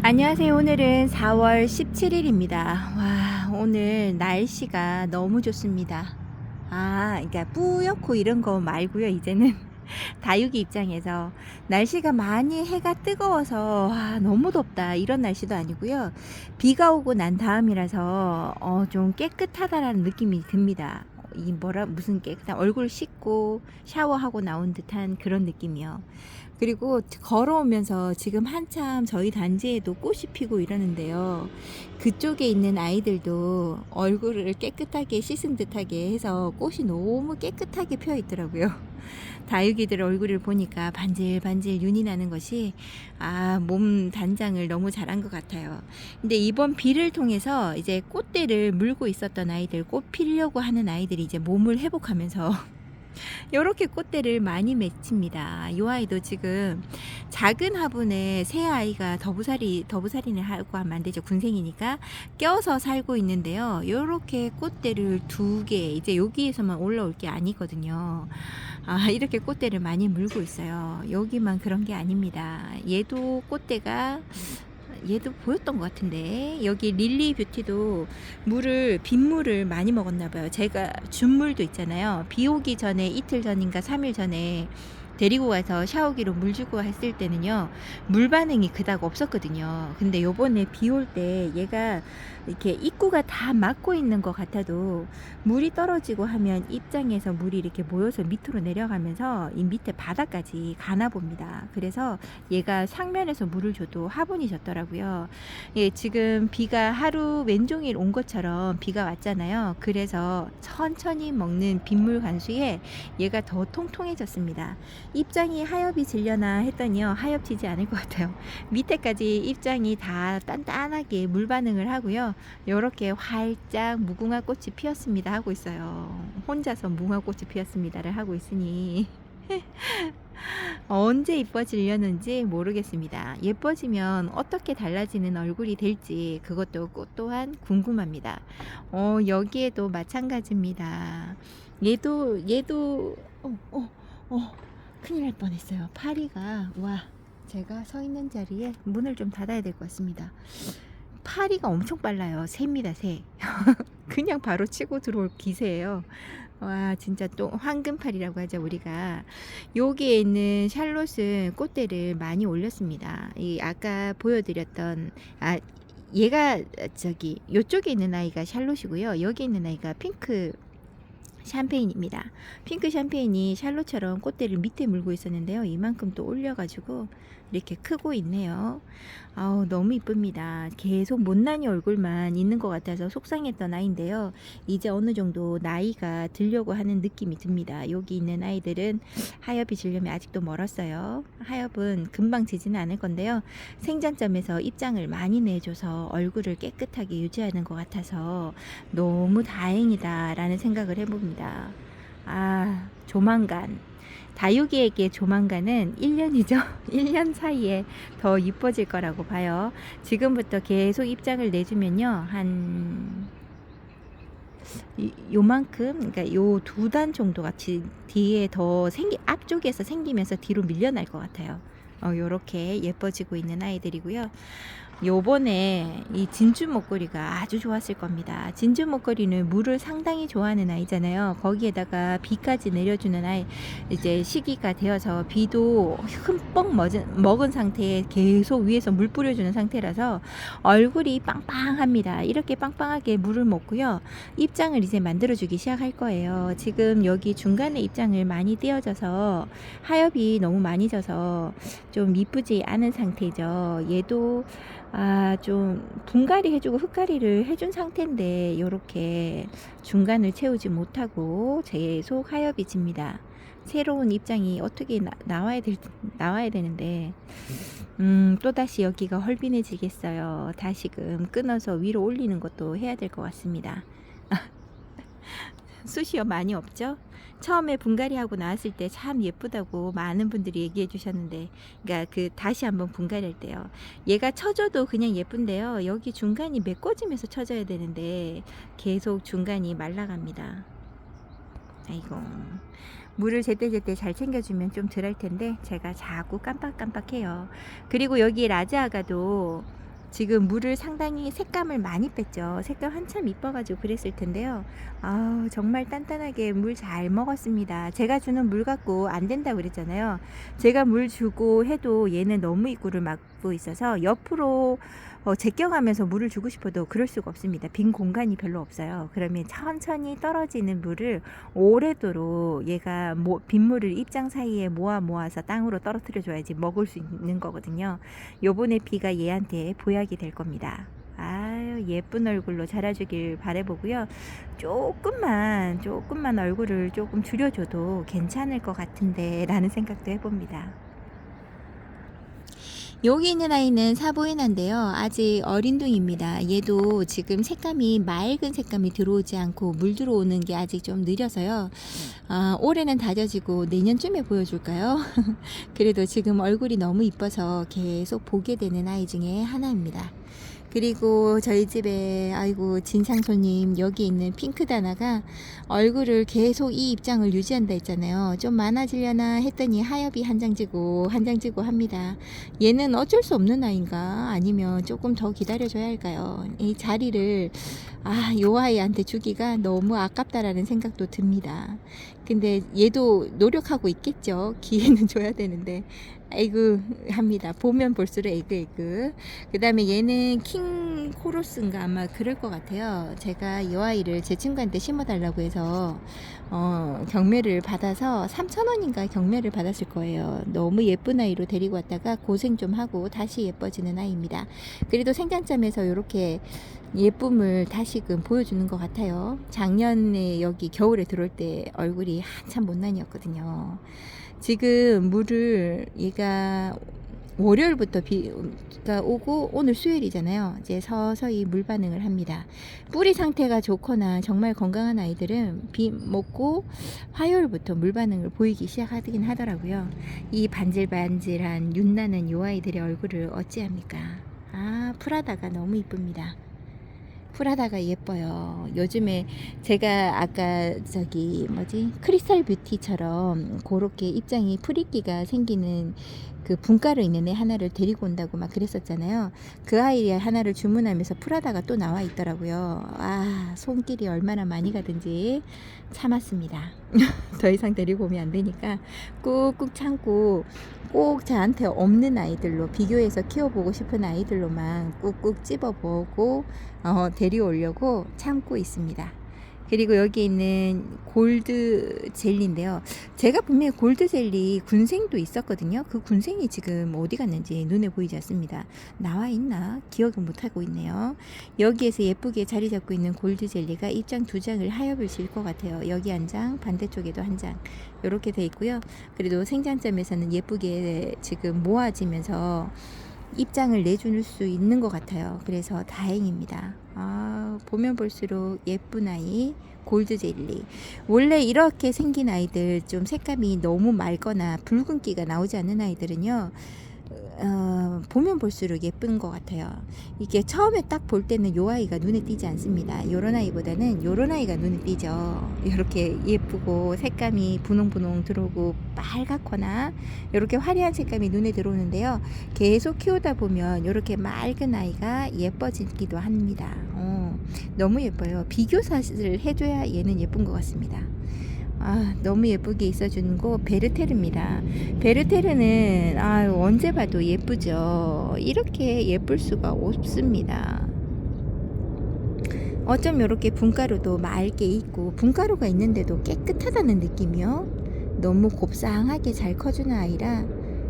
안녕하세요. 오늘은 4월 17일입니다. 와, 오늘 날씨가 너무 좋습니다. 아, 그러니까 뿌옇고 이런 거 말고요. 이제는 다육이 입장에서 날씨가 많이 해가 뜨거워서 와, 너무 덥다 이런 날씨도 아니고요. 비가 오고 난 다음이라서 어, 좀 깨끗하다라는 느낌이 듭니다. 이 뭐라 무슨 깨끗한 얼굴 씻고 샤워하고 나온 듯한 그런 느낌이요. 그리고 걸어오면서 지금 한참 저희 단지에도 꽃이 피고 이러는데요. 그쪽에 있는 아이들도 얼굴을 깨끗하게 씻은 듯하게 해서 꽃이 너무 깨끗하게 피어 있더라고요. 다육이들 얼굴을 보니까 반질반질 윤이 나는 것이 아, 몸 단장을 너무 잘한 것 같아요. 근데 이번 비를 통해서 이제 꽃대를 물고 있었던 아이들, 꽃 피려고 하는 아이들이 이제 몸을 회복하면서 이렇게 꽃대를 많이 맺힙니다. 이 아이도 지금 작은 화분에 새 아이가 더부살이 더부살이네 하고 하면 안 되죠. 군생이니까 껴서 살고 있는데요. 이렇게 꽃대를 두 개 이제 여기에서만 올라올 게 아니거든요. 아 이렇게 꽃대를 많이 물고 있어요. 여기만 그런 게 아닙니다. 얘도 꽃대가 얘도 보였던 것 같은데 여기 릴리 뷰티도 물을 빗물을 많이 먹었나 봐요. 제가 준 물도 있잖아요. 비 오기 전에 이틀 전인가 3일 전에 데리고 가서 샤워기로 물 주고 했을 때는요 물 반응이 그닥 없었거든요 근데 요번에 비 올 때 얘가 이렇게 입구가 다 막고 있는 것 같아도 물이 떨어지고 하면 입장에서 물이 이렇게 모여서 밑으로 내려가면서 이 밑에 바닥까지 가나 봅니다. 그래서 얘가 상면에서 물을 줘도 화분이 졌더라고요. 예, 지금 비가 하루 왼종일 온 것처럼 비가 왔잖아요. 그래서 천천히 먹는 빗물 관수에 얘가 더 통통해졌습니다. 입장이 하엽이 질려나 했더니요 하엽 지지 않을 것 같아요. 밑에까지 입장이 다 단단하게 물 반응을 하고요 이렇게 활짝 무궁화 꽃이 피었습니다 하고 있어요 혼자서 무궁화 꽃이 피었습니다를 하고 있으니 언제 이뻐지려는지 모르겠습니다. 예뻐지면 어떻게 달라지는 얼굴이 될지 그것도 꽃 또한 궁금합니다. 어, 여기에도 마찬가지입니다. 얘도 얘도 어, 어, 어, 큰일 날 뻔했어요. 파리가 와 제가 서 있는 자리에 문을 좀 닫아야 될 것 같습니다. 파리가 엄청 빨라요. 새입니다, 새. 그냥 바로 치고 들어올 기세예요. 와, 진짜 또 황금파리라고 하죠, 우리가. 여기에 있는 샬롯은 꽃대를 많이 올렸습니다. 이 아까 보여드렸던 아 얘가 저기 요쪽에 있는 아이가 샬롯이고요. 여기 있는 아이가 핑크 샴페인입니다. 핑크 샴페인이 샬롯처럼 꽃대를 밑에 물고 있었는데요. 이만큼 또 올려가지고 이렇게 크고 있네요. 아우 너무 이쁩니다. 계속 못난이 얼굴만 있는 것 같아서 속상했던 아이인데요. 이제 어느 정도 나이가 들려고 하는 느낌이 듭니다. 여기 있는 아이들은 하엽이 지려면 아직도 멀었어요. 하엽은 금방 지지는 않을 건데요. 생장점에서 입장을 많이 내줘서 얼굴을 깨끗하게 유지하는 것 같아서 너무 다행이다라는 생각을 해봅니다. 아, 조만간. 다육이에게 조만간은 1년이죠. 1년 사이에 더 이뻐질 거라고 봐요. 지금부터 계속 입장을 내주면요. 한 이- 요만큼 그러니까 요 두 단 정도가 뒤, 뒤에 더 생기 앞쪽에서 생기면서 뒤로 밀려날 것 같아요. 어, 요렇게 예뻐지고 있는 아이들이고요. 요번에 이 진주 목걸이가 아주 좋았을 겁니다. 진주 목걸이는 물을 상당히 좋아하는 아이잖아요. 거기에다가 비까지 내려주는 아이, 이제 시기가 되어서 비도 흠뻑 먹은, 먹은 상태에 계속 위에서 물 뿌려주는 상태라서 얼굴이 빵빵합니다. 이렇게 빵빵하게 물을 먹고요. 입장을 이제 만들어주기 시작할 거예요. 지금 여기 중간에 입장을 많이 띄어져서 하엽이 너무 많이 져서 좀 이쁘지 않은 상태죠. 얘도 아, 좀 분갈이 해주고 흙갈이를 해준 상태인데 요렇게 중간을 채우지 못하고 계속 하엽이 집니다. 새로운 입장이 어떻게 나, 나와야 될 나와야 되는데 음, 또다시 여기가 헐빈해지겠어요. 다시금 끊어서 위로 올리는 것도 해야 될 것 같습니다. 수시어 많이 없죠? 처음에 분갈이 하고 나왔을 때 참 예쁘다고 많은 분들이 얘기해 주셨는데, 그러니까 그 다시 한번 분갈이 할 때요. 얘가 쳐줘도 그냥 예쁜데요. 여기 중간이 메꿔지면서 쳐줘야 되는데 계속 중간이 말라갑니다. 아이고. 물을 제때제때 잘 챙겨주면 좀 덜 할 텐데 제가 자꾸 깜빡깜빡해요. 그리고 여기 라자아가도 지금 물을 상당히 색감을 많이 뺐죠. 색감 한참 이뻐가지고 그랬을 텐데요. 아 정말 단단하게 물 잘 먹었습니다. 제가 주는 물 갖고 안 된다고 그랬잖아요. 제가 물 주고 해도 얘는 너무 입구를 막고 있어서 옆으로 어, 제껴가면서 물을 주고 싶어도 그럴 수가 없습니다. 빈 공간이 별로 없어요. 그러면 천천히 떨어지는 물을 오래도록 얘가 모, 빗물을 입장 사이에 모아 모아서 땅으로 떨어뜨려 줘야지 먹을 수 있는 거거든요. 요번에 비가 얘한테 보약이 될 겁니다. 아유 예쁜 얼굴로 자라주길 바래보고요. 조금만 조금만 얼굴을 조금 줄여줘도 괜찮을 것 같은데 라는 생각도 해봅니다. 여기 있는 아이는 사보이나인데요. 아직 어린둥입니다. 얘도 지금 색감이 맑은 색감이 들어오지 않고 물 들어오는 게 아직 좀 느려서요. 아, 올해는 다져지고 내년쯤에 보여줄까요? 그래도 지금 얼굴이 너무 이뻐서 계속 보게 되는 아이 중에 하나입니다. 그리고 저희 집에 아이고 진상 손님 여기 있는 핑크 다나가 얼굴을 계속 이 입장을 유지한다 했잖아요. 좀 많아지려나 했더니 하엽이 한 장 지고 한 장 지고 합니다. 얘는 어쩔 수 없는 아이인가 아니면 조금 더 기다려줘야 할까요? 이 자리를 아, 요 아이한테 주기가 너무 아깝다라는 생각도 듭니다. 근데 얘도 노력하고 있겠죠. 기회는 줘야 되는데. 에그 합니다. 보면 볼수록 에그 에그. 그 다음에 얘는 킹 코로스인가 아마 그럴 것 같아요. 제가 이 아이를 제 친구한테 심어달라고 해서 어, 경매를 받아서 3,000원인가 경매를 받았을 거예요. 너무 예쁜 아이로 데리고 왔다가 고생 좀 하고 다시 예뻐지는 아이입니다. 그래도 생장점에서 이렇게 예쁨을 다시금 보여주는 것 같아요. 작년에 여기 겨울에 들어올 때 얼굴이 한참 못난이었거든요. 지금 물을 얘가 월요일부터 비가 오고 오늘 수요일이잖아요. 이제 서서히 물 반응을 합니다. 뿌리 상태가 좋거나 정말 건강한 아이들은 비 먹고 화요일부터 물 반응을 보이기 시작하긴 하더라고요. 이 반질반질한 윤나는 요 아이들의 얼굴을 어찌합니까? 아 프라다가 너무 이쁩니다. 프라다가 예뻐요. 요즘에 제가 아까 저기 뭐지 크리스탈 뷰티처럼 그렇게 입장이 프리끼가 생기는 그 분가루 있는 애 하나를 데리고 온다고 막 그랬었잖아요. 그 아이 하나를 주문하면서 프라다가 또 나와 있더라고요. 아 손길이 얼마나 많이 가든지 참았습니다. 더 이상 데리고 오면 안 되니까 꾹꾹 참고 꼭 저한테 없는 아이들로 비교해서 키워보고 싶은 아이들로만 꾹꾹 찝어보고 어, 데려오려고 참고 있습니다. 그리고 여기 있는 골드 젤리인데요. 제가 분명히 골드 젤리 군생도 있었거든요. 그 군생이 지금 어디 갔는지 눈에 보이지 않습니다. 나와 있나? 기억을 못하고 있네요. 여기에서 예쁘게 자리 잡고 있는 골드 젤리가 입장 두 장을 하엽을 질 것 같아요. 여기 한 장, 반대쪽에도 한 장. 이렇게 돼 있고요. 그래도 생장점에서는 예쁘게 지금 모아지면서 입장을 내줄 수 있는 것 같아요. 그래서 다행입니다. 아, 보면 볼수록 예쁜 아이, 골드 젤리. 원래 이렇게 생긴 아이들 좀 색감이 너무 맑거나 붉은기가 나오지 않는 아이들은요. 어, 보면 볼수록 예쁜 것 같아요. 이게 처음에 딱 볼 때는 요 아이가 눈에 띄지 않습니다. 요런 아이보다는 요런 아이가 눈에 띄죠. 이렇게 예쁘고 색감이 분홍분홍 들어오고 빨갛거나 이렇게 화려한 색감이 눈에 들어오는데요. 계속 키우다 보면 이렇게 맑은 아이가 예뻐지기도 합니다. 어, 너무 예뻐요. 비교 사실을 해줘야 얘는 예쁜 것 같습니다. 아, 너무 예쁘게 있어주는 거 베르테르입니다. 베르테르는 아, 언제 봐도 예쁘죠. 이렇게 예쁠 수가 없습니다. 어쩜 이렇게 분가루도 맑게 있고 분가루가 있는데도 깨끗하다는 느낌이요. 너무 곱상하게 잘 커주는 아이라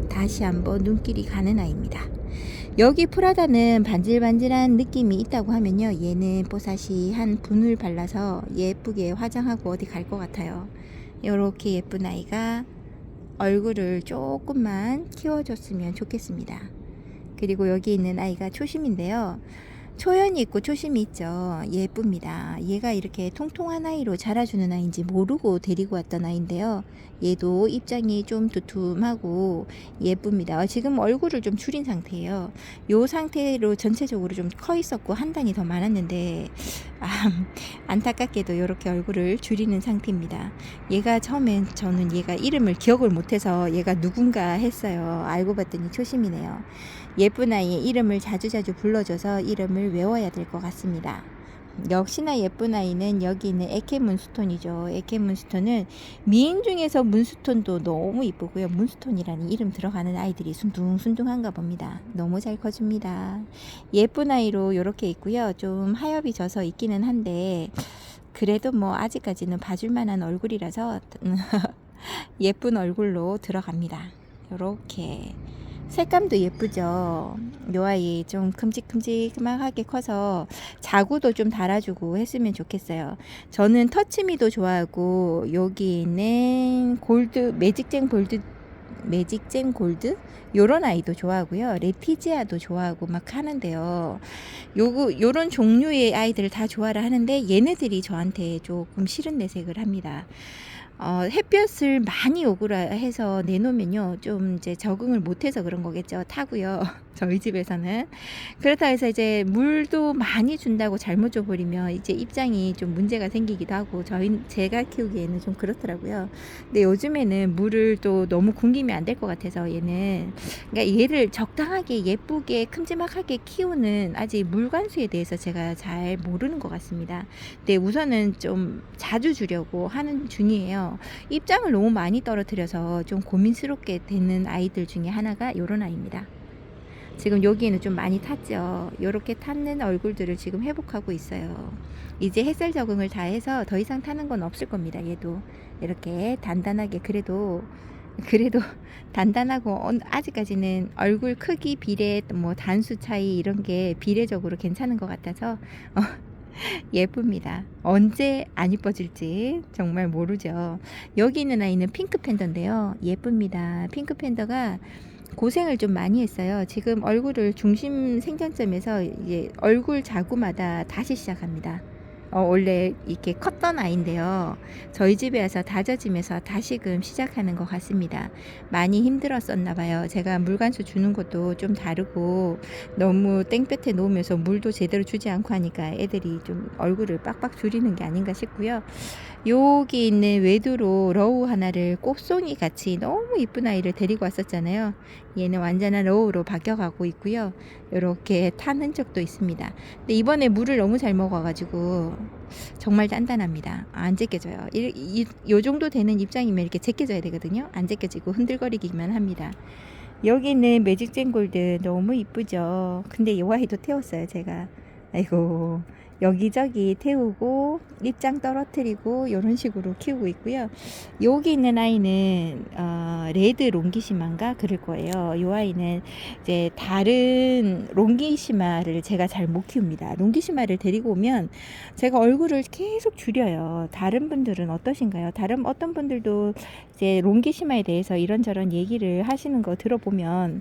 다시 한번 눈길이 가는 아이입니다. 여기 프라다는 반질반질한 느낌이 있다고 하면요. 얘는 뽀사시 한 분을 발라서 예쁘게 화장하고 어디 갈 것 같아요. 이렇게 예쁜 아이가 얼굴을 조금만 키워줬으면 좋겠습니다. 그리고 여기 있는 아이가 초심인데요. 초연이 있고 초심이 있죠. 예쁩니다. 얘가 이렇게 통통한 아이로 자라주는 아이인지 모르고 데리고 왔던 아이인데요. 얘도 입장이 좀 두툼하고 예쁩니다. 어, 지금 얼굴을 좀 줄인 상태예요. 요 상태로 전체적으로 좀 커 있었고 한 단이 더 많았는데 아, 안타깝게도 이렇게 얼굴을 줄이는 상태입니다. 얘가 처음엔 저는 얘가 이름을 기억을 못해서 얘가 누군가 했어요. 알고 봤더니 초심이네요. 예쁜 아이의 이름을 자주자주 불러줘서 이름을 외워야 될 것 같습니다. 역시나 예쁜 아이는 여기 있는 에케 문스톤이죠. 에케 문스톤은 미인 중에서 문스톤도 너무 이쁘고요. 문스톤이라는 이름 들어가는 아이들이 순둥순둥한가 봅니다. 너무 잘 커줍니다. 예쁜 아이로 이렇게 있고요. 좀 하엽이 져서 있기는 한데 그래도 뭐 아직까지는 봐줄 만한 얼굴이라서 예쁜 얼굴로 들어갑니다. 이렇게 색감도 예쁘죠. 요 아이 좀 큼직큼직하게 커서 자구도 좀 달아주고 했으면 좋겠어요. 저는 터치미도 좋아하고 여기 있는 골드 매직젠 골드 매직젠 골드 요런 아이도 좋아하고요. 레티지아도 좋아하고 막 하는데요. 요거 요런 종류의 아이들을 다 좋아를 하는데 얘네들이 저한테 조금 싫은 내색을 합니다. 어, 햇볕을 많이 오구라 해서 내놓으면요 좀 이제 적응을 못해서 그런 거겠죠 타고요 저희 집에서는. 그렇다 해서 이제 물도 많이 준다고 잘못 줘버리면 이제 입장이 좀 문제가 생기기도 하고 저희 제가 키우기에는 좀 그렇더라고요. 근데 요즘에는 물을 또 너무 굶기면 안 될 것 같아서 얘는. 그러니까 얘를 적당하게 예쁘게 큼지막하게 키우는 아직 물관수에 대해서 제가 잘 모르는 것 같습니다. 근데 우선은 좀 자주 주려고 하는 중이에요. 입장을 너무 많이 떨어뜨려서 좀 고민스럽게 되는 아이들 중에 하나가 요런 아이입니다. 지금 여기에는 좀 많이 탔죠. 이렇게 탔는 얼굴들을 지금 회복하고 있어요. 이제 햇살 적응을 다 해서 더 이상 타는 건 없을 겁니다. 얘도 이렇게 단단하게 그래도 그래도 단단하고 어- 아직까지는 얼굴 크기 비례 뭐 단수 차이 이런 게 비례적으로 괜찮은 것 같아서 어, 예쁩니다. 언제 안 이뻐질지 정말 모르죠. 여기 있는 아이는 핑크 팬더인데요. 예쁩니다. 핑크 팬더가 고생을 좀 많이 했어요. 지금 얼굴을 중심 생장점에서 이제 얼굴 자구마다 다시 시작합니다. 어, 원래 이렇게 컸던 아이인데요. 저희 집에 와서 다져지면서 다시금 시작하는 것 같습니다. 많이 힘들었었나 봐요. 제가 물간수 주는 것도 좀 다르고 너무 땡볕에 놓으면서 물도 제대로 주지 않고 하니까 애들이 좀 얼굴을 빡빡 줄이는 게 아닌가 싶고요. 여기 있는 외두로 러우 하나를 꽃송이 같이 너무 이쁜 아이를 데리고 왔었잖아요. 얘는 완전한 러우로 바뀌어가고 있고요. 이렇게 탄 흔적도 있습니다. 근데 이번에 물을 너무 잘 먹어가지고 정말 단단합니다. 안 제껴져요. 이, 이, 요 정도 되는 입장이면 이렇게 제껴져야 되거든요. 안 제껴지고 흔들거리기만 합니다. 여기 있는 매직젠 골드 너무 이쁘죠. 근데 이 아이도 태웠어요, 제가. 아이고. 여기저기 태우고 입장 떨어뜨리고 이런 식으로 키우고 있고요. 여기 있는 아이는 어, 레드 롱기시마인가 그럴 거예요. 이 아이는 이제 다른 롱기시마를 제가 잘 못 키웁니다. 롱기시마를 데리고 오면 제가 얼굴을 계속 줄여요. 다른 분들은 어떠신가요? 다른 어떤 분들도 이제 롱기시마에 대해서 이런저런 얘기를 하시는 거 들어보면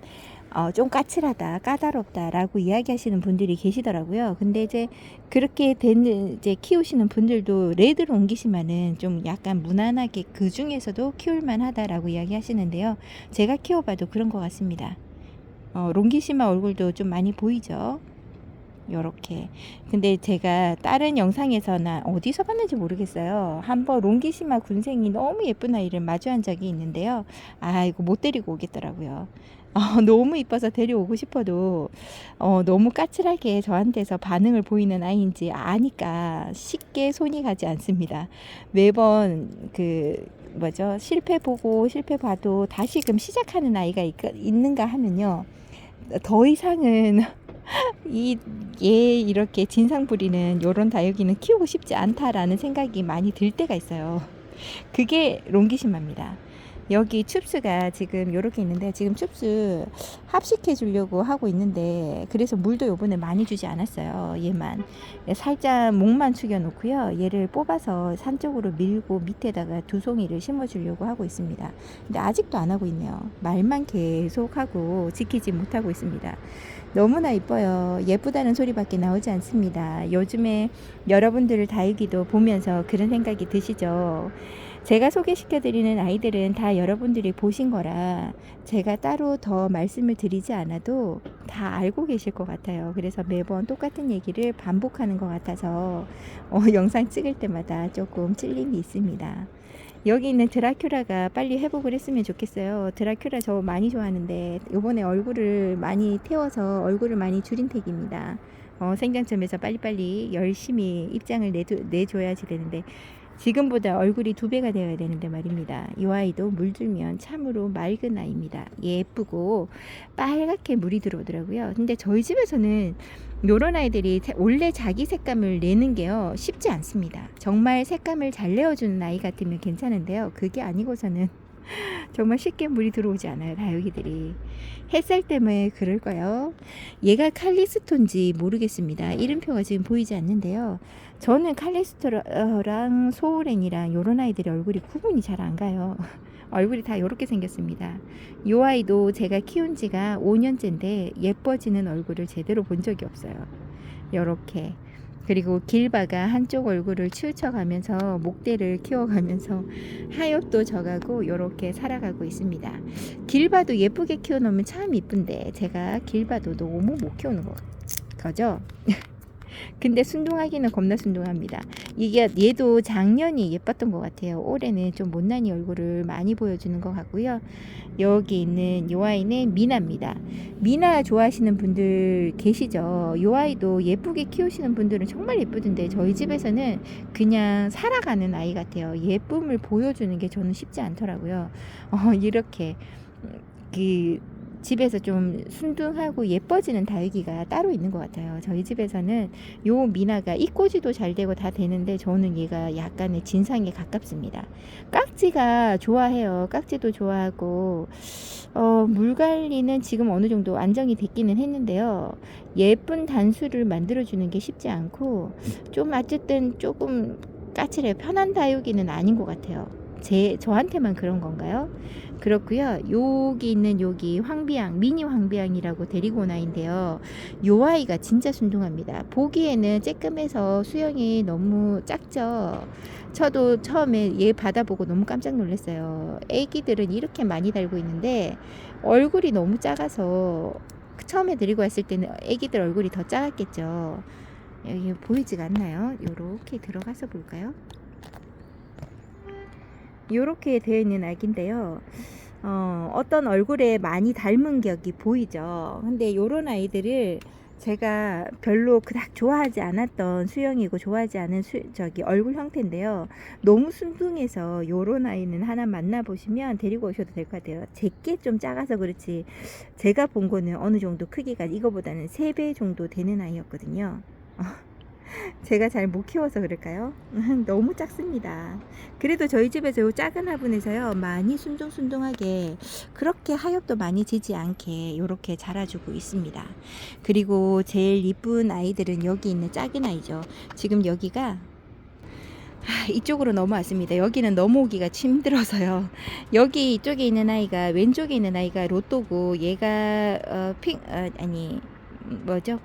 어, 좀 까칠하다, 까다롭다라고 이야기하시는 분들이 계시더라고요. 근데 이제 그렇게 되는 이제 키우시는 분들도 레드로 옮기시면은 좀 약간 무난하게 그 중에서도 키울만하다라고 이야기하시는데요. 제가 키워봐도 그런 것 같습니다. 어, 롱기시마 얼굴도 좀 많이 보이죠. 요렇게. 근데 제가 다른 영상에서나 어디서 봤는지 모르겠어요. 한번 롱기시마 군생이 너무 예쁜 아이를 마주한 적이 있는데요. 아, 이거 못 데리고 오겠더라고요. 어, 너무 이뻐서 데려오고 싶어도 어, 너무 까칠하게 저한테서 반응을 보이는 아이인지 아니까 쉽게 손이 가지 않습니다. 매번 그 뭐죠 실패 보고 실패 봐도 다시금 시작하는 아이가 있, 있는가 하면요 더 이상은 이 얘 이렇게 진상 부리는 요런 다육이는 키우고 싶지 않다라는 생각이 많이 들 때가 있어요. 그게 롱기시마입니다. 여기 춥스가 지금 요렇게 있는데 지금 춥스 합식해 주려고 하고 있는데 그래서 물도 요번에 많이 주지 않았어요 얘만. 살짝 목만 축여 놓고요. 얘를 뽑아서 산 쪽으로 밀고 밑에다가 두 송이를 심어 주려고 하고 있습니다. 근데 아직도 안 하고 있네요. 말만 계속 하고 지키지 못하고 있습니다. 너무나 이뻐요. 예쁘다는 소리밖에 나오지 않습니다. 요즘에 여러분들을 다육이도 보면서 그런 생각이 드시죠 제가 소개시켜드리는 아이들은 다 여러분들이 보신 거라 제가 따로 더 말씀을 드리지 않아도 다 알고 계실 것 같아요. 그래서 매번 똑같은 얘기를 반복하는 것 같아서 어, 영상 찍을 때마다 조금 찔림이 있습니다. 여기 있는 드라큘라가 빨리 회복을 했으면 좋겠어요. 드라큘라 저 많이 좋아하는데 요번에 얼굴을 많이 태워서 얼굴을 많이 줄인 택입니다. 어, 생장점에서 빨리빨리 열심히 입장을 내도, 내줘야지 되는데 지금보다 얼굴이 두 배가 되어야 되는데 말입니다. 이 아이도 물들면 참으로 맑은 아이입니다. 예쁘고 빨갛게 물이 들어오더라고요. 근데 저희 집에서는 요런 아이들이 자- 원래 자기 색감을 내는 게요 쉽지 않습니다. 정말 색감을 잘 내어주는 아이 같으면 괜찮은데요. 그게 아니고서는 정말 쉽게 물이 들어오지 않아요. 다육이들이 햇살 때문에 그럴까요? 얘가 칼리스톤지 모르겠습니다. 이름표가 지금 보이지 않는데요. 저는 칼리스토랑 소울앤이랑 요런 아이들의 얼굴이 구분이 잘 안 가요. 얼굴이 다 이렇게 생겼습니다. 요 아이도 제가 키운 지가 5년째인데 예뻐지는 얼굴을 제대로 본 적이 없어요. 요렇게. 그리고 길바가 한쪽 얼굴을 치우쳐가면서 목대를 키워가면서 하엽도 져가고 요렇게 살아가고 있습니다. 길바도 예쁘게 키워놓으면 참 이쁜데 제가 길바도 너무 못 키우는 거, 거죠? 근데 순둥하기는 겁나 순둥합니다. 이게 얘도 작년이 예뻤던 것 같아요. 올해는 좀 못난이 얼굴을 많이 보여주는 것 같고요. 여기 있는 요 아이는 미나입니다. 미나 좋아하시는 분들 계시죠? 요 아이도 예쁘게 키우시는 분들은 정말 예쁘던데 저희 집에서는 그냥 살아가는 아이 같아요. 예쁨을 보여주는 게 저는 쉽지 않더라고요. 어, 이렇게 그 집에서 좀 순둥하고 예뻐지는 다육이가 따로 있는 것 같아요. 저희 집에서는 요 미나가 입꼬지도 잘 되고 다 되는데 저는 얘가 약간의 진상에 가깝습니다. 깍지가 좋아해요. 깍지도 좋아하고 어, 물 관리는 지금 어느 정도 안정이 됐기는 했는데요. 예쁜 단수를 만들어주는 게 쉽지 않고 좀 어쨌든 조금 까칠해요. 편한 다육이는 아닌 것 같아요. 제 저한테만 그런 건가요? 그렇고요. 여기 있는 여기 황비양 미니 황비양이라고 데리고 온 아이인데요. 요 아이가 진짜 순둥합니다. 보기에는 쬐끔해서 수영이 너무 작죠. 저도 처음에 얘 받아보고 너무 깜짝 놀랐어요. 애기들은 이렇게 많이 달고 있는데 얼굴이 너무 작아서 처음에 데리고 왔을 때는 애기들 얼굴이 더 작았겠죠. 여기 보이지가 않나요? 요렇게 들어가서 볼까요? 요렇게 되어 있는 아기인데요. 어, 어떤 얼굴에 많이 닮은 격이 보이죠. 근데 요런 아이들을 제가 별로 그닥 좋아하지 않았던 수영이고 좋아하지 않은 수, 저기 얼굴 형태인데요. 너무 순둥해서 요런 아이는 하나 만나보시면 데리고 오셔도 될 것 같아요. 제게 좀 작아서 그렇지 제가 본 거는 어느 정도 크기가 이거보다는 3배 정도 되는 아이였거든요. 제가 잘 못 키워서 그럴까요? 너무 작습니다. 그래도 저희 집에서 요 작은 화분에서요 많이 순둥순둥하게 그렇게 하엽도 많이 지지 않게 이렇게 자라주고 있습니다. 그리고 제일 이쁜 아이들은 여기 있는 작은 아이죠. 지금 여기가 아, 이쪽으로 넘어왔습니다. 여기는 넘어오기가 힘들어서요. 여기 이쪽에 있는 아이가 왼쪽에 있는 아이가 로또고 얘가 어, 핑 어, 아니 뭐죠?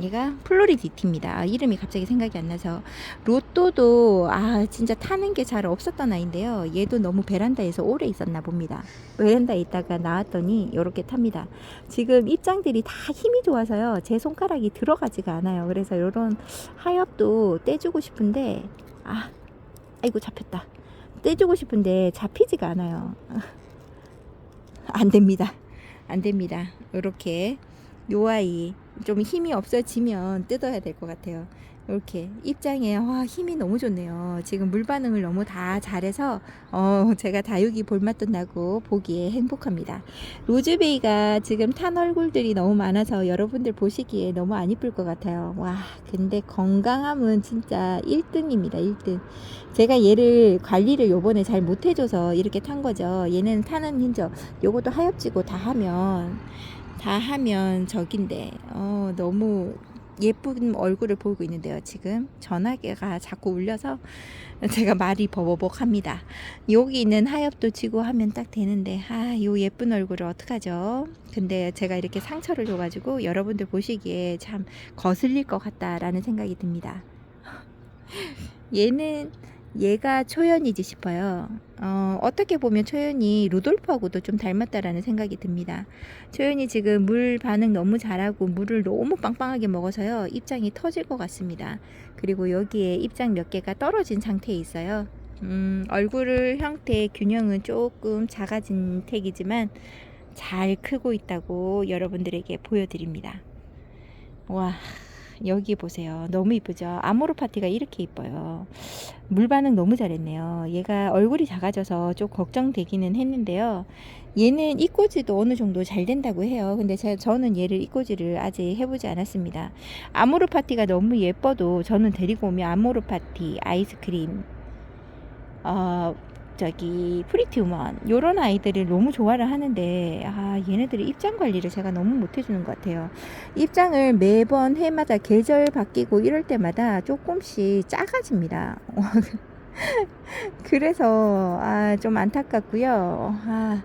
얘가 플로리디티입니다. 아, 이름이 갑자기 생각이 안 나서 로또도 아 진짜 타는 게 잘 없었던 아이인데요. 얘도 너무 베란다에서 오래 있었나 봅니다. 베란다에 있다가 나왔더니 이렇게 탑니다. 지금 입장들이 다 힘이 좋아서요. 제 손가락이 들어가지가 않아요. 그래서 이런 하엽도 떼주고 싶은데 아 아이고 잡혔다. 떼주고 싶은데 잡히지가 않아요. 안 됩니다. 안 됩니다. 이렇게 요 아이 좀 힘이 없어지면 뜯어야 될 것 같아요. 이렇게 입장에 와 힘이 너무 좋네요. 지금 물 반응을 너무 다 잘해서 어 제가 다육이 볼맛도 나고 보기에 행복합니다. 로즈베이가 지금 탄 얼굴들이 너무 많아서 여러분들 보시기에 너무 안 이쁠 것 같아요. 와 근데 건강함은 진짜 1등입니다. 1등. 제가 얘를 관리를 요번에 잘 못해줘서 이렇게 탄 거죠. 얘는 타는 힘죠. 요것도 하엽지고 다 하면 다 하면 적인데 어 너무 예쁜 얼굴을 보고 있는데요 지금. 전화기가 자꾸 울려서 제가 말이 버벅버벅합니다. 여기 있는 하엽도 지고 하면 딱 되는데 아요 예쁜 얼굴을 어떡하죠? 근데 제가 이렇게 상처를 줘가지고 여러분들 보시기에 참 거슬릴 것 같다라는 생각이 듭니다. 얘는 얘가 초연이지 싶어요. 어, 어떻게 보면 초연이 루돌프하고도 좀 닮았다라는 생각이 듭니다. 초연이 지금 물 반응 너무 잘하고 물을 너무 빵빵하게 먹어서요. 입장이 터질 것 같습니다. 그리고 여기에 입장 몇 개가 떨어진 상태에 있어요. 음, 얼굴 형태 균형은 조금 작아진 택이지만 잘 크고 있다고 여러분들에게 보여드립니다. 와, 여기 보세요. 너무 이쁘죠? 아모르 파티가 이렇게 이뻐요. 물 반응 너무 잘했네요. 얘가 얼굴이 작아져서 좀 걱정되기는 했는데요. 얘는 이꼬지도 어느 정도 잘 된다고 해요. 근데 제, 저는 얘를 이꼬지를 아직 해보지 않았습니다. 아모르 파티가 너무 예뻐도 저는 데리고 오면 아모르 파티, 아이스크림, 어, 저기 프리티 우먼 요런 아이들을 너무 좋아를 하는데 아 얘네들이 입장 관리를 제가 너무 못 해주는 것 같아요. 입장을 매번 해마다 계절 바뀌고 이럴 때마다 조금씩 작아집니다. 그래서 아 좀 안타깝고요. 아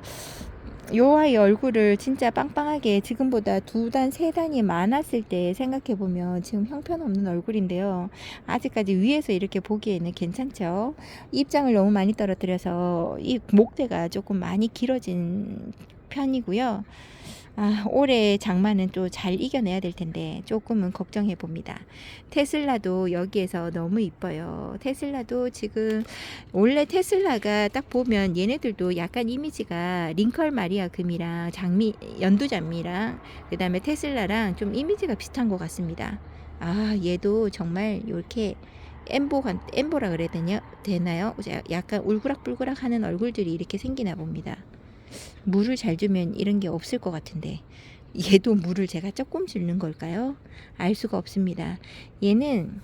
요 아이 얼굴을 진짜 빵빵하게 지금보다 두 단, 세 단이 많았을 때 생각해 보면 지금 형편없는 얼굴인데요. 아직까지 위에서 이렇게 보기에는 괜찮죠. 입장을 너무 많이 떨어뜨려서 이 목대가 조금 많이 길어진 편이고요. 아, 올해 장마는 또 잘 이겨내야 될 텐데 조금은 걱정해 봅니다. 테슬라도 여기에서 너무 이뻐요. 테슬라도 지금 원래 테슬라가 딱 보면 얘네들도 약간 이미지가 링컬 마리아 금이랑 장미 연두장미랑 그다음에 테슬라랑 좀 이미지가 비슷한 것 같습니다. 아 얘도 정말 이렇게 엠보가 엠보라 그래야 되냐 되나요? 약간 울그락불그락 하는 얼굴들이 이렇게 생기나 봅니다. 물을 잘 주면 이런 게 없을 것 같은데 얘도 물을 제가 조금 주는 걸까요? 알 수가 없습니다. 얘는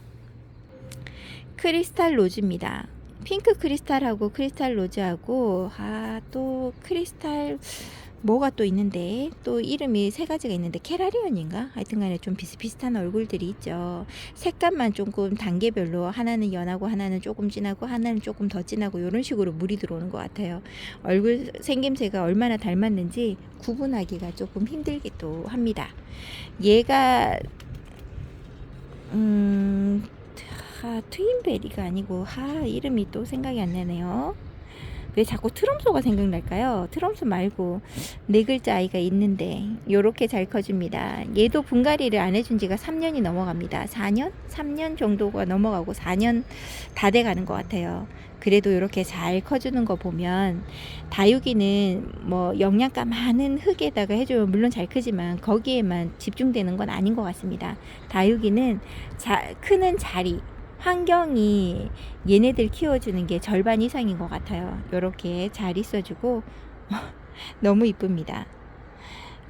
크리스탈 로즈입니다. 핑크 크리스탈하고 크리스탈 로즈하고 아 또 크리스탈 뭐가 또 있는데 또 이름이 세 가지가 있는데 캐라리언인가? 하여튼간에 좀 비슷비슷한 얼굴들이 있죠. 색감만 조금 단계별로 하나는 연하고 하나는 조금 진하고 하나는 조금 더 진하고 이런 식으로 물이 들어오는 것 같아요. 얼굴 생김새가 얼마나 닮았는지 구분하기가 조금 힘들기도 합니다. 얘가 음 하, 트윈베리가 아니고 하 이름이 또 생각이 안 나네요 왜 자꾸 트럼소가 생각날까요? 트럼소 말고 네 글자 아이가 있는데 요렇게 잘 커줍니다. 얘도 분갈이를 안 해준 지가 3년이 넘어갑니다. 4년? 3년 정도가 넘어가고 4년 다 돼가는 것 같아요. 그래도 이렇게 잘 커주는 거 보면 다육이는 뭐 영양가 많은 흙에다가 해주면 물론 잘 크지만 거기에만 집중되는 건 아닌 것 같습니다. 다육이는 자, 크는 자리 환경이 얘네들 키워주는 게 절반 이상인 것 같아요. 이렇게 잘 있어주고 너무 이쁩니다.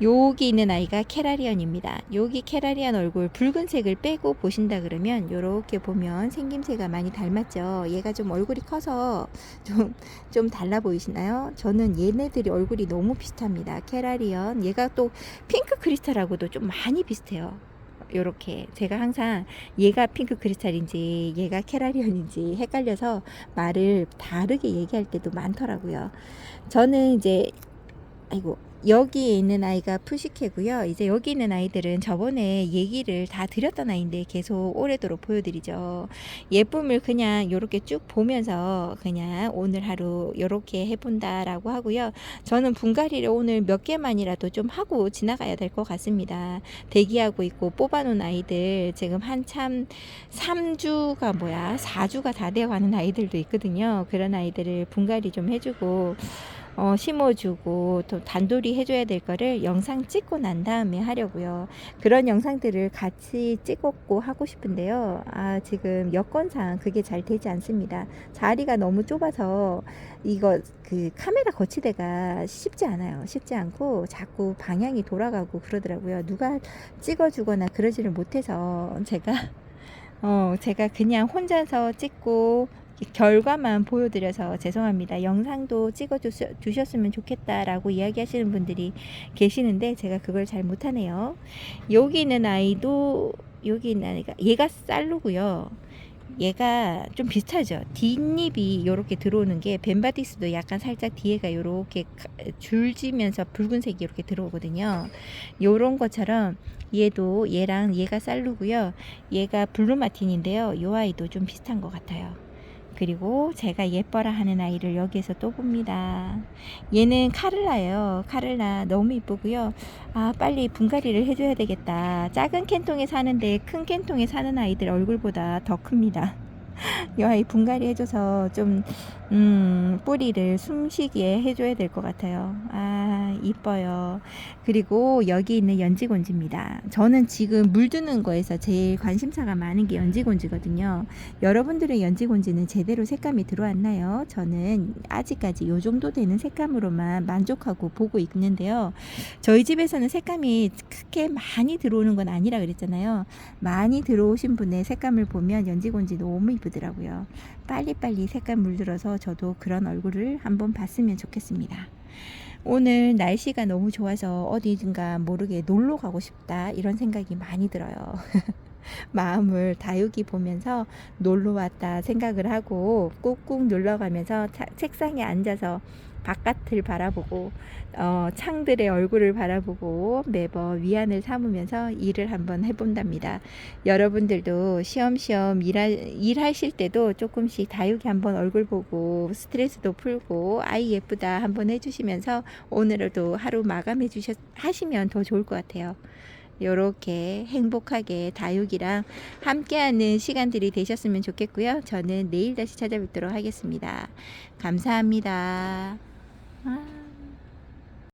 여기 있는 아이가 캐라리언입니다. 여기 캐라리언 얼굴 붉은색을 빼고 보신다 그러면 이렇게 보면 생김새가 많이 닮았죠. 얘가 좀 얼굴이 커서 좀, 좀 달라 보이시나요? 저는 얘네들이 얼굴이 너무 비슷합니다. 캐라리언. 얘가 또 핑크 크리스탈하고도 좀 많이 비슷해요. 요렇게 제가 항상 얘가 핑크 크리스탈인지 얘가 캐라리언인지 헷갈려서 말을 다르게 얘기할 때도 많더라고요. 저는 이제 아이고 여기에 있는 아이가 푸시케고요. 이제 여기 있는 아이들은 저번에 얘기를 다 드렸던 아이인데 계속 오래도록 보여드리죠. 예쁨을 그냥 이렇게 쭉 보면서 그냥 오늘 하루 이렇게 해본다라고 하고요. 저는 분갈이를 오늘 몇 개만이라도 좀 하고 지나가야 될 것 같습니다. 대기하고 있고 뽑아놓은 아이들 지금 한참 3주가 뭐야 4주가 다 되어가는 아이들도 있거든요. 그런 아이들을 분갈이 좀 해주고 어, 심어주고 또 단돌이 해줘야 될 거를 영상 찍고 난 다음에 하려고요. 그런 영상들을 같이 찍었고 하고 싶은데요. 아, 지금 여건상 그게 잘 되지 않습니다. 자리가 너무 좁아서 이거 그 카메라 거치대가 쉽지 않아요. 쉽지 않고 자꾸 방향이 돌아가고 그러더라고요. 누가 찍어주거나 그러지를 못해서 제가 어, 제가 그냥 혼자서 찍고 결과만 보여드려서 죄송합니다. 영상도 찍어 주셨으면 좋겠다라고 이야기하시는 분들이 계시는데 제가 그걸 잘 못하네요. 여기 있는 아이도 여기 있는 아이가 얘가 쌀로고요. 얘가 좀 비슷하죠. 뒷입이 이렇게 들어오는 게 벤바디스도 약간 살짝 뒤에가 이렇게 줄지면서 붉은색이 이렇게 들어오거든요. 요런 것처럼 얘도 얘랑 얘가 쌀루고요. 얘가 블루마틴인데요. 요 아이도 좀 비슷한 것 같아요. 그리고 제가 예뻐라 하는 아이를 여기에서 또 봅니다. 얘는 카를라예요. 카를라 너무 이쁘고요. 아 빨리 분갈이를 해줘야 되겠다. 작은 캔통에 사는데 큰 캔통에 사는 아이들 얼굴보다 더 큽니다. 이 아이 분갈이 해줘서 좀 음, 뿌리를 숨쉬게 해줘야 될 것 같아요. 아 이뻐요. 그리고 여기 있는 연지곤지입니다. 저는 지금 물드는 거에서 제일 관심사가 많은 게 연지곤지거든요. 여러분들의 연지곤지는 제대로 색감이 들어왔나요? 저는 아직까지 요 정도 되는 색감으로만 만족하고 보고 있는데요. 저희 집에서는 색감이 크게 많이 들어오는 건 아니라 그랬잖아요. 많이 들어오신 분의 색감을 보면 연지곤지 너무 이쁘더라고요. 빨리빨리 색감 물들어서 저도 그런 얼굴을 한번 봤으면 좋겠습니다. 오늘 날씨가 너무 좋아서 어디든가 모르게 놀러 가고 싶다 이런 생각이 많이 들어요. 마음을 다육이 보면서 놀러 왔다 생각을 하고 꾹꾹 눌러가면서 차- 책상에 앉아서 바깥을 바라보고 어, 창들의 얼굴을 바라보고 매번 위안을 삼으면서 일을 한번 해본답니다. 여러분들도 시험시험 일하, 일하실 때도 조금씩 다육이 한번 얼굴 보고 스트레스도 풀고 아이 예쁘다 한번 해주시면서 오늘도 하루 마감해 주셨 하시면 더 좋을 것 같아요. 이렇게 행복하게 다육이랑 함께하는 시간들이 되셨으면 좋겠고요. 저는 내일 다시 찾아뵙도록 하겠습니다. 감사합니다. 아.